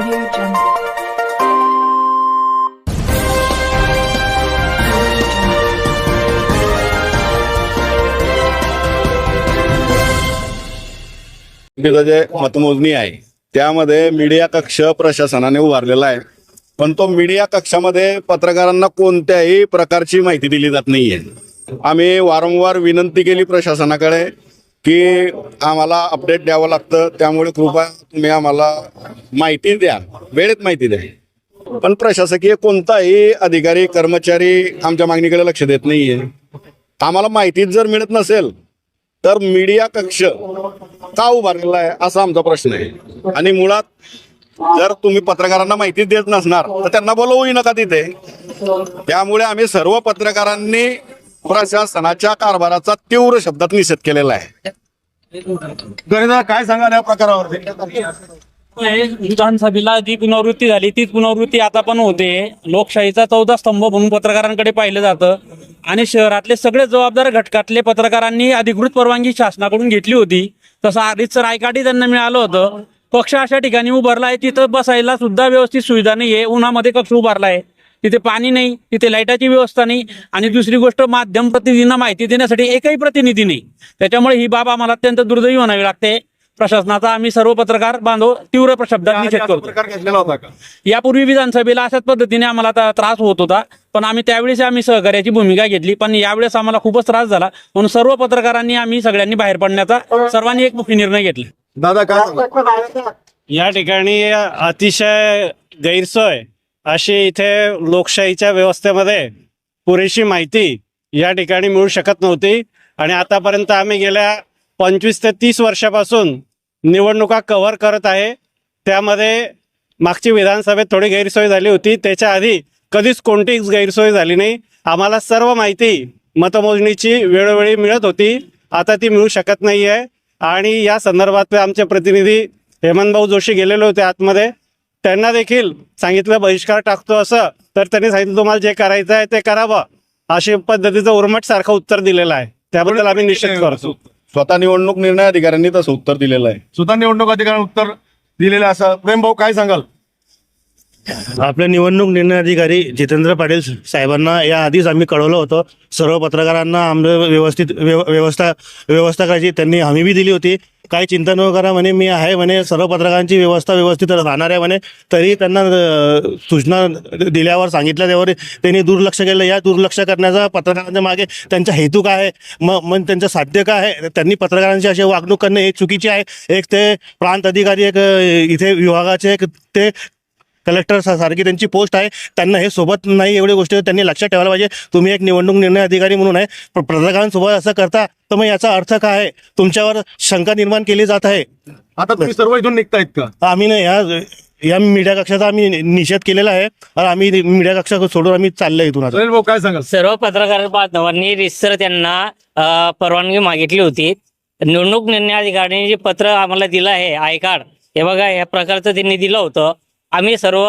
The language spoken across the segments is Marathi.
Audio Jungle. जे मतमोजणी आहे. त्यामध्ये मीडिया कक्ष प्रशासनाने उभारलेला आहे. पण तो मीडिया कक्षामध्ये पत्रकारांना कोणत्याही प्रकारची माहिती दिली जात नाहीये. आम्ही वारंवार विनंती केली प्रशासनाकडे की आम्हाला अपडेट द्यावं लागतं. त्यामुळे कृपया तुम्ही आम्हाला माहिती द्या. वेळेत माहिती द्या. पण प्रशासकीय कोणताही अधिकारी कर्मचारी आमच्या मागणीकडे लक्ष देत नाहीये. आम्हाला माहितीच जर मिळत नसेल तर मीडिया कक्ष का उभारलेला आहे असा आमचा प्रश्न आहे. आणि मुळात जर तुम्ही पत्रकारांना माहिती देत नसणार तर त्यांना बोलवूही नका तिथे. त्यामुळे आम्ही सर्व पत्रकारांनी प्रशासनाच्या कारभाराचा तीव्र शब्दात निषेध केलेला आहे. गणिता काय सांगाल या प्रकारावरती विधानसभेला जी पुनरावृत्ती झाली तीच पुनरावृत्ती आता पण होते. लोकशाहीचा चौदा स्तंभ म्हणून पत्रकारांकडे पाहिलं जातं. आणि शहरातले सगळे जबाबदार घटकातले पत्रकारांनी अधिकृत परवानगी शासनाकडून घेतली होती. तसं आधीचं रायकाठी त्यांना मिळालं होतं. कक्ष अशा ठिकाणी उभारला आहे तिथं बसायला सुद्धा व्यवस्थित सुविधा नाही आहे उन्हामध्ये कक्ष उभारला आहे. तिथे पाणी नाही तिथे लाईटाची व्यवस्था नाही आणि दुसरी गोष्ट माध्यम प्रतिनिधींना माहिती देण्यासाठी एकही प्रतिनिधी नाही. त्याच्यामुळे ही बाब आम्हाला अत्यंत दुर्दैवी म्हणावी लागते. प्रशासनाचा आम्ही सर्व पत्रकार बांधव तीव्र शब्दात निषेध करतो. यापूर्वी विधानसभेला अशाच पद्धतीने आम्हाला ता- त्रास होत होता पण आम्ही त्यावेळेस आम्ही सहकार्याची भूमिका घेतली पण यावेळेस आम्हाला खूपच त्रास झाला. म्हणून सर्व पत्रकारांनी आम्ही सगळ्यांनी बाहेर पडण्याचा सर्वांनी एकमुखी निर्णय घेतला. दादा काय? या ठिकाणी अतिशय गैरसोय. अशी इथे लोकशाहीच्या व्यवस्थेमध्ये पुरेशी माहिती या ठिकाणी मिळू शकत नव्हती. आणि आतापर्यंत आम्ही गेल्या पंचवीस ते तीस वर्षापासून निवडणुका कव्हर करत आहे. त्यामध्ये मागची विधानसभेत थोडी गैरसोय झाली होती. त्याच्या आधी कधीच कोणतीच गैरसोय झाली नाही. आम्हाला सर्व माहिती मतमोजणीची वेळोवेळी मिळत होती. आता ती मिळू शकत नाही आहे आणि या संदर्भात आमचे प्रतिनिधी हेमंतभाऊ जोशी गेलेले होते आतमध्ये. त्यांना देखील सांगितलं बहिष्कार टाकतो असं. तर त्यांनी सांगितलं तुम्हाला जे करायचं आहे ते करावं. अशी पद्धतीचं उर्मट सारखं उत्तर दिलेलं आहे. त्याबद्दल आम्ही निषेध करतो. स्वतः निवडणूक निर्णय अधिकाऱ्यांनी तसं उत्तर दिलेलं आहे. सुद्धा निवडणूक अधिकाऱ्यांनी उत्तर दिलेलं असं. प्रेम भाऊ काय सांगाल? आपले निवडणूक निर्णय अधिकारी जितेंद्र पाटील साहेबांना या आधीच आम्ही कळवलं होतं. सर्व पत्रकारांना आमचं व्यवस्थित व्यव- व्यवस्था व्यवस्था करायची त्यांनी हमी बी दिली होती. काही चिंता न करा म्हणे मी आहे म्हणे सर्व पत्रकारांची व्यवस्था व्यवस्थित राहणार आहे म्हणे. तरी त्यांना सूचना दिल्यावर सांगितल्या त्यावर त्यांनी दुर्लक्ष केलं. या दुर्लक्ष करण्याचा पत्रकारांच्या मागे त्यांचा हेतू काय आहे? मग मग त्यांचं साध्य काय आहे? त्यांनी पत्रकारांची अशी वागणूक करणे हे चुकीची आहे. एक ते प्रांत अधिकारी एक इथे विभागाचे एक ते कलेक्टर सारखी त्यांची पोस्ट आहे. त्यांना हे सोबत नाही एवढी गोष्टी त्यांनी लक्षात ठेवायला पाहिजे. तुम्ही एक निवडणूक निर्णय अधिकारी म्हणून आहे. पत्रकारांसोबत असं करता तर मग याचा अर्थ काय आहे? तुमच्यावर शंका निर्माण केली जात आहे. आता तुम्ही सर्व इथून निघतायत का? आम्ही ना या या मीडिया कक्षाचा आम्ही निषेध केलेला आहे. आणि आम्ही मीडिया कक्षा सोडून आम्ही चाललोय इथून आता. सुनील भाऊ काय सांगाल? सर्व पत्रकार बांधवांनी रिसर त्यांना अ, परवानगी मागितली होती. निवडणूक निर्णय अधिकाऱ्यांनी जे पत्र आम्हाला दिलं आहे आय कार्ड हे बघा या प्रकारचं त्यांनी दिलं होतं. आम्ही सर्व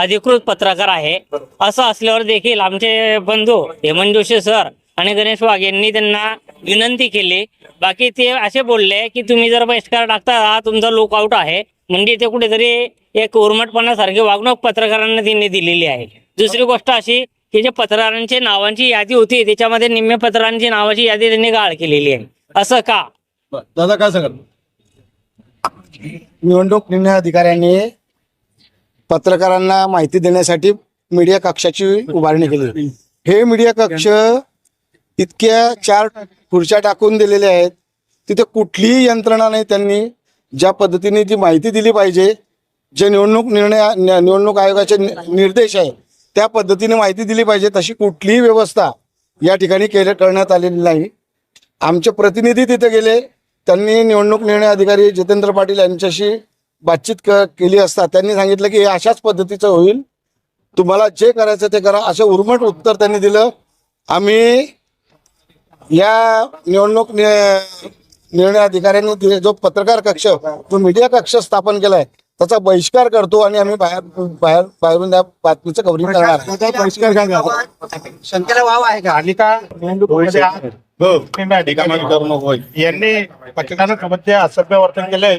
अधिकृत पत्रकार आहे. असं असल्यावर देखील आमचे बंधू हेमंत जोशी सर आणि गणेश वाघ यांनी त्यांना विनंती केली. बाकी ते असे बोलले की तुम्ही जर बहिष्कार टाकता हा तुमचा लुकआउट आहे. म्हणजे ते कुठेतरी एक उर्मटपणासारखी वागणूक पत्रकारांना त्यांनी दिलेली आहे. दुसरी गोष्ट अशी की जे पत्रकारांची नावांची यादी होती त्याच्यामध्ये निम्मे पत्रकारांची नावाची यादी त्यांनी गाळ केलेली आहे. असं का? दादा काय सांगाल निवडणूक निर्णय अधिकाऱ्यांनी पत्रकारांना माहिती देण्यासाठी मीडिया कक्षाची उभारणी केली. हे मीडिया कक्ष इतक्या चार खुर्च्या टाकून दिलेल्या आहेत. तिथे कुठलीही यंत्रणा नाही त्यांनी. ज्या पद्धतीने जी माहिती दिली पाहिजे जे निवडणूक निर्णय निवडणूक आयोगाचे नि- निर्देश आहे त्या पद्धतीने माहिती दिली पाहिजे. तशी कुठलीही व्यवस्था या ठिकाणी केल्या करण्यात आलेली नाही. आमचे प्रतिनिधी तिथे गेले. त्यांनी निवडणूक निर्णय अधिकारी जितेंद्र पाटील यांच्याशी बातचीत क- केली असता त्यांनी सांगितलं की हे अशाच पद्धतीचं होईल. तुम्हाला जे करायचं ते करा. असं उर्मट उत्तर त्यांनी दिलं. आम्ही या निवडणूक नि- निर्णय अधिकाऱ्यांनी दिले. जो पत्रकार कक्ष जो मीडिया कक्ष स्थापन केलाय त्याचा बहिष्कार करतो आणि आम्ही बाहेर बाहेर बाहेरून या बातमीचं कव्हरिंग करणार बहिष्कार काय? शंकेला वाव आहे का? निवडणुकीमध्ये आज हो. यांनी पत्रकारांसोबत असभ्य वर्तन केलंय.